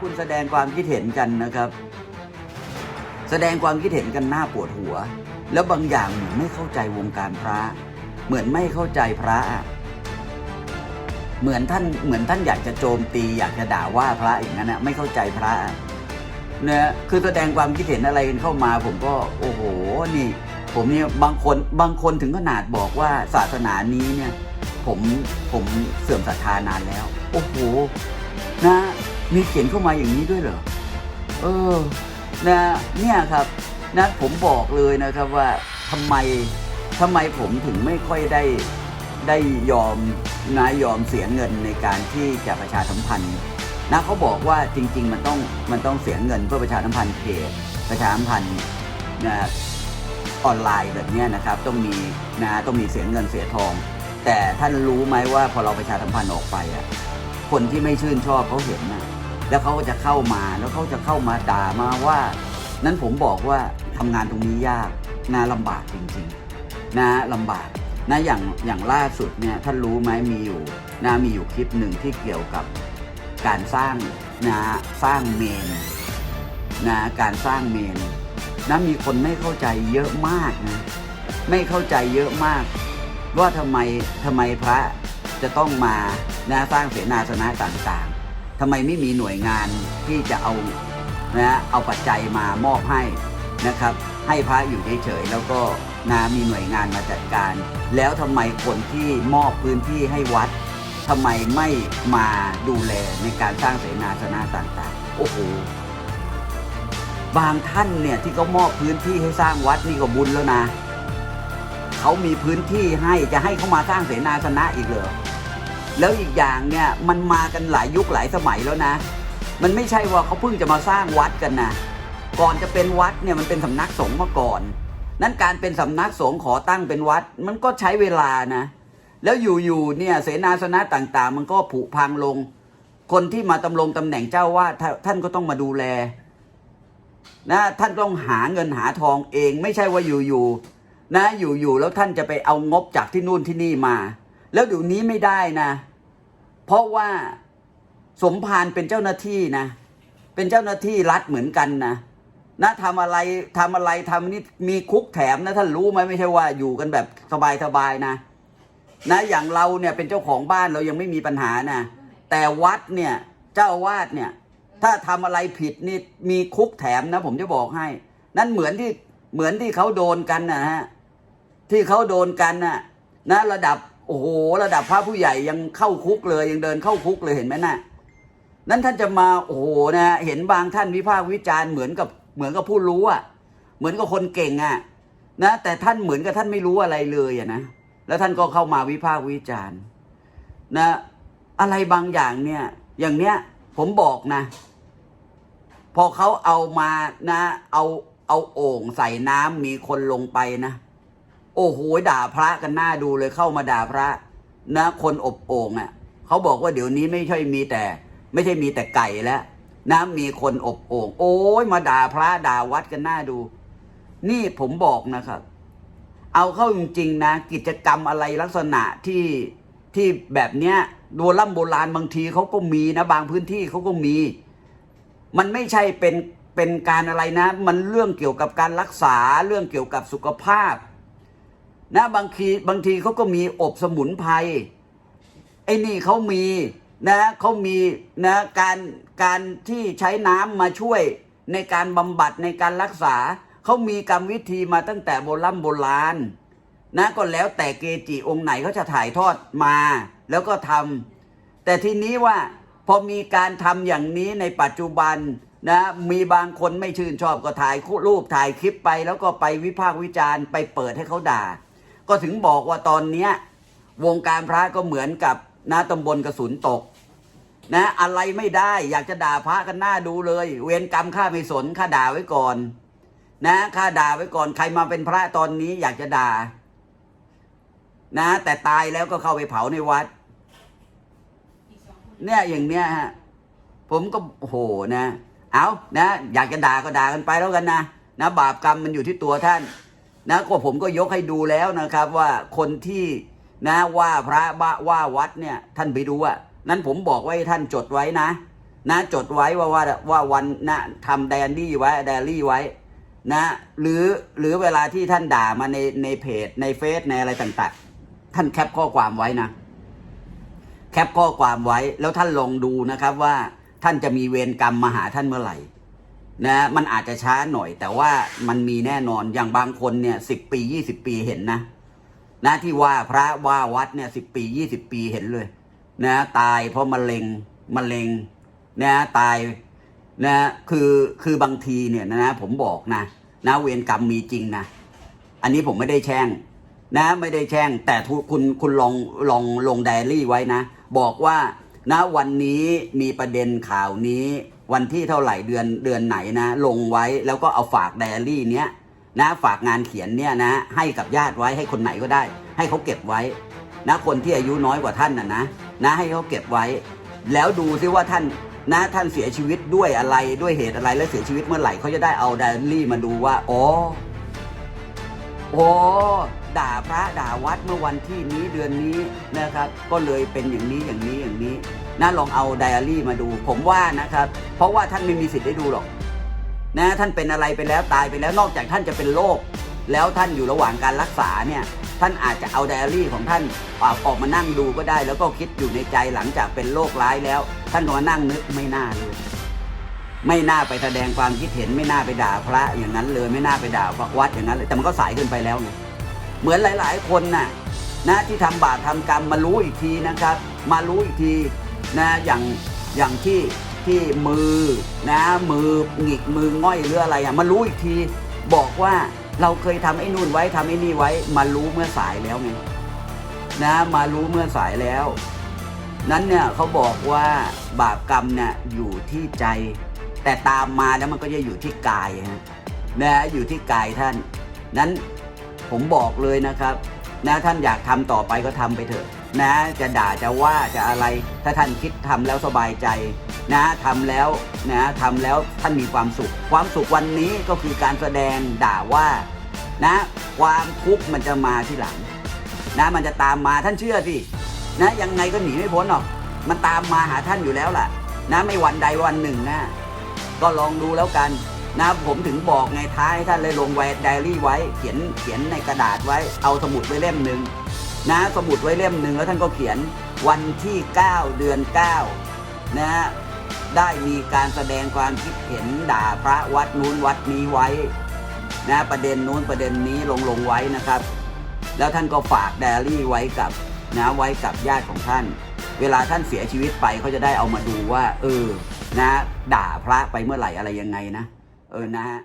คุณแสดงความคิดเห็นกันนะครับ แสดงความคิดเห็นกันหน้าปวดหัว แล้วบางอย่างเหมือนไม่เข้าใจวงการพระ เหมือนไม่เข้าใจพระอะเหมือนท่านเหมือนท่านอยากจะโจมตี อยากจะด่าว่าพระอย่างนั้นนะไม่เข้าใจพระอะเนี่ยคือแสดงความคิดเห็นอะไรกันเข้ามา ผมก็โอ้โหนี่ ผมเนี่ยบางคนบางคนถึงขนาดบอกว่าศาสนานี้เนี่ย ผมผมเสื่อมศรัทธานานแล้ว โอ้โหนะ มีเขียนเข้ามาอย่างนี้ด้วยเหรอ เออ นะเนี่ยครับนะผมบอกเลยนะครับว่าทำไมทำไมผมถึงไม่ค่อยได้ได้ยอมนะยอมเสียเงินในการที่จะประชาสัมพันธ์นะเขาบอกว่าจริง ๆ มันต้องมันต้องเสียเงินเพื่อประชาสัมพันธ์เพจประชาสัมพันธ์นะออนไลน์แบบนี้นะครับต้องมีนะต้องมีเสียเงินเสียทอง แต่ท่านรู้ไหมว่าพอเราประชาสัมพันธ์ออกไปอะคนที่ไม่ชื่นชอบเขาเห็นนะ แล้วเขาก็จะเข้ามาแล้วเขาจะเข้ามาด่ามาว่า นั้นผมบอกว่าทำงานตรงนี้ยากนะลำบากจริงๆนะลำบากนะอย่างอย่างล่าสุดเนี่ยท่านรู้ไหมมีอยู่นะมีอยู่คลิปหนึ่งที่เกี่ยวกับการสร้างนะสร้างเมนนะการสร้างเมนนะมีคนไม่เข้าใจเยอะมากนะไม่เข้าใจเยอะมาก ว่าทำไมทำไมพระจะต้องมานะสร้างเสนาสนะต่างๆ ทำไมไม่มีหน่วยงานที่จะเอานะเอาปัจจัยมามอบให้นะครับ ให้พระอยู่เฉยๆแล้วก็นะมีหน่วยงานมาจัดการ แล้วทำไมคนที่มอบพื้นที่ให้วัดทำไมไม่มาดูแลในการสร้างเสนาสนะต่างๆ โอ้โหบางท่านเนี่ยที่เขามอบพื้นที่ให้สร้างวัดนี่ก็บุญแล้วนะ เขามีพื้นที่ให้จะให้เขามาสร้างเสนาสนะอีกเหรอ แล้วอีกอย่างเนี่ยมันมากันหลายยุคหลายสมัยแล้วนะ มันไม่ใช่ว่าเขาเพิ่งจะมาสร้างวัดกันนะก่อนจะเป็นวัดเนี่ยมันเป็นสำนักสงฆ์มาก่อน นั้นการเป็นสำนักสงฆ์ขอตั้งเป็นวัด มันก็ใช้เวลานะ แล้วอยู่ๆเนี่ยเสนาสนะต่างๆ มันก็ผุพังลง คนที่มาตำรงตำแหน่งเจ้าวาดท่าท่านก็ต้องมาดูแลนะท่านต้องหาเงินหาทองเองไม่ใช่ว่าอยู่ๆนะอยู่ๆแล้วท่านจะไปเอางบจากที่นู่นที่นี่มา แล้วเดี๋ยวนี้ไม่ได้นะ เพราะว่าสมภารเป็นเจ้าหน้าที่นะ เป็นเจ้าหน้าที่รัฐเหมือนกันนะนะทำอะไรทำอะไรทำนี่มีคุกแถมนะท่านรู้ไหมไม่ใช่ว่าอยู่กันแบบสบายๆนะ นะอย่างเราเนี่ยเป็นเจ้าของบ้านเรายังไม่มีปัญหานะแต่วัดเนี่ยเจ้าวาดเนี่ย ถ้าทำอะไรผิดนี่มีคุกแถมนะ ผมจะบอกให้ นั่นเหมือนที่เหมือนที่เขาโดนกันนะฮะที่เขาโดนกันน่ะนะระดับ โอ้โหระดับพระผู้ใหญ่ยังเข้าคุกเลยยังเดินเข้าคุกเลยเห็นไหมน่ะนั้นท่านจะมาโอ้โหนะเห็นบางท่านวิพากษ์วิจารณ์เหมือนกับเหมือนกับผู้รู้อะ เหมือนกับคนเก่งอะนะแต่ท่านเหมือนกับท่านไม่รู้อะไรเลยอะนะแล้วท่านก็เข้ามาวิพากษ์วิจารณ์นะอะไรบางอย่างเนี่ย อย่างเนี้ยผมบอกนะ พอเขาเอามานะ เอาเอาโอ่งใส่น้ำมีคนลงไปนะ โอ้โหด่าพระกันหน้าดูเลยเข้ามาด่าพระนะคนอบโอ่งอะ่ะเขาบอกว่าเดี๋ยวนี้ไม่ใช่มีแต่ ไม่ใช่มีแต่ไก่แล้วนะมีคนอบโอ่งโอ้ยมาด่าพระด่าวัดกันหน้าดู นี่ผมบอกนะครับ เอาเข้าจริงๆนะ กิจกรรมอะไรลักษณะที่ที่แบบเนี้ยโบราณโบราณบางทีเขาก็มีนะ บางพื้นที่เขาก็มี มันไม่ใช่เป็นเป็นการอะไรนะ มันเรื่องเกี่ยวกับการรักษาเรื่องเกี่ยวกับสุขภาพ นะบางทีบางทีเขาก็มีอบสมุนไพรไอ้นี่เขามีนะเขามีนะการการที่ใช้น้ำมาช่วยในการบำบัดในการรักษาเขามีกรรมวิธีมาตั้งแต่โบราณโบราณนะก็แล้วแต่เกจิองค์ไหนเขาจะถ่ายทอดมา แล้วก็ทำแต่ทีนี้ว่าพอมีการทำอย่างนี้ในปัจจุบันนะมีบางคนไม่ชื่นชอบก็ถ่ายรูปถ่ายคลิปไป แล้วก็ไปวิพากษ์วิจารณ์ไปเปิดให้เขาด่า ก็ถึงบอกว่าตอนเนี้ยวงการพระก็เหมือนกับนะตำบลกระสุนตก นะ อะไรไม่ได้อยากจะด่าพระกันหน้าดูเลย เวรกรรมข้าไม่สนข้าด่าไว้ก่อน นะข้าด่าไว้ก่อนใครมาเป็นพระตอนนี้อยากจะด่า นะ แต่ตายแล้วก็เข้าไปเผาในวัด เนี่ยอย่างเนี้ยฮะผมก็โหนะ เอานะ อยากจะด่าก็ด่ากันไปแล้วกันนะนะบาปกรรมมันอยู่ที่ตัวท่าน นะก็ผมก็ยกให้ดูแล้วนะครับว่าคนที่นะว่าพระบ้าว่าวัดเนี่ยท่านไปดูอะนั้นผมบอกไว้ท่านจดไว้นะ นะจดไว้ว่าว่าว่าวันนะทำไดอารี่ไว้ไดอารี่ไว้นะหรือหรือเวลาที่ท่านด่ามาในในเพจในเฟซในอะไรต่างๆ ท่านแคปข้อความไว้นะ แคปข้อความไว้แล้วท่านลองดูนะครับว่าท่านจะมีเวรกรรมมาหาท่านเมื่อไหร่ นะมันอาจจะช้าหน่อย แต่ว่ามันมีแน่นอนอย่างบางคนเนี่ยสิบปียี่สิบปีเห็นนะนะที่ว่าพระว่าวัดเนี่ยสิบปียี่สิบปีเห็นเลย นะ ตายเพราะมะเร็งมะเร็ง นะตายนะคือคือบางทีเนี่ยนะผมบอกนะนะเวรกรรมมีจริงนะอันนี้ผมไม่ได้แช่ง นะ ไม่ได้แช่ง แต่ทุคุณคุณลองลองลงไดอารี่ไว้นะ บอกว่านะวันนี้มีประเด็นข่าวนี้ วันที่เท่าไหร่เดือนเดือนไหนนะ ลงไว้แล้วก็เอาฝากไดอารี่เนี้ยนะฝากงานเขียนเนี่ยนะ ให้กับญาติไว้ให้คนไหนก็ได้ ให้เขาเก็บไว้ นะคนที่อายุน้อยกว่าท่านนะนะนะให้เขาเก็บไว้ แล้วดูซิว่าท่านนะท่านเสียชีวิตด้วยอะไรด้วยเหตุอะไรและเสียชีวิตเมื่อไหร่เขาจะได้เอาไดอารี่มาดูว่าอ๋อโอ้ด่าพระด่าวัดเมื่อวันที่นี้เดือนนี้นะครับ ก็เลยเป็นอย่างนี้อย่างนี้อย่างนี้ นะลองเอาไดอารี่มาดู ผมว่านะครับ เพราะว่าท่านไม่มีสิทธิ์ได้ดูหรอกนะท่านเป็นอะไรไปแล้วตายไปแล้วนอกจากท่านจะเป็นโรคแล้วท่านอยู่ระหว่างการรักษาเนี่ยท่านอาจจะเอาไดอารี่ของท่านออกมานั่งดูก็ได้ แล้วก็คิดอยู่ในใจหลังจากเป็นโรคร้ายแล้ว ท่านมานั่งนึกไม่น่าเลย ไม่น่าไปแสดงความคิดเห็นไม่น่าไปด่าพระอย่างนั้นเลยไม่น่าไปด่าวัดอย่างนั้นเลยแต่มันก็สายเกินไปแล้วไงเหมือนหลาย ๆ คนน่ะนะที่ทำบาปทำกรรมมารู้อีกทีนะครับ มารู้อีกที นะอย่างอย่างที่ที่มือนะมือหงิกมือง่อยหรืออะไรอะมารู้อีกทีบอกว่าเราเคยทำไอ้นู่นไว้ทำไอ้นี่ไว้มารู้เมื่อสายแล้วไงนะมารู้เมื่อสายแล้ว นั้นเนี่ยเขาบอกว่าบาปกรรมเนี่ยอยู่ที่ใจ แต่ตามมาแล้วมันก็จะอยู่ที่กายฮะนะอยู่ที่กายท่าน นั้นผมบอกเลยนะครับนะท่านอยากทำต่อไปก็ทำไปเถอะ นะ จะด่าจะว่าจะอะไร ถ้าท่านคิดทำแล้วสบายใจนะทำแล้วนะทำแล้วท่านมีความสุข ความสุขวันนี้ก็คือการแสดงด่าว่านะ ความทุกข์มันจะมาที่หลัง นะ มันจะตามมาท่านเชื่อสินะยังไงก็หนีไม่พ้นหรอก มันตามมาหาท่านอยู่แล้วล่ะ นะไม่วันใดวันหนึ่งนะ ก็ลองดูแล้วกันนะผมถึงบอกไงท้ายท่านเลยลงไว้ไดอารี่ไว้ เขียนเขียนในกระดาษไว้เอาสมุดไว้เล่มหนึ่ง นะสมุดไว้เล่มหนึ่งแล้วท่านก็เขียนวันที่ 9 เดือน 9 นะฮะได้มีการแสดงความคิดเห็นด่าพระวัดนู้นวัดนี้ไว้นะประเด็นนู้นประเด็นนี้ลงลงไว้นะครับ แล้วท่านก็ฝากไดอารี่ไว้กับนะไว้กับญาติของท่าน เวลาท่านเสียชีวิตไปเขาจะได้เอามาดูว่า เออ นะ ด่าพระไปเมื่อไหร่อะไรยังไงนะ เออนะฮะ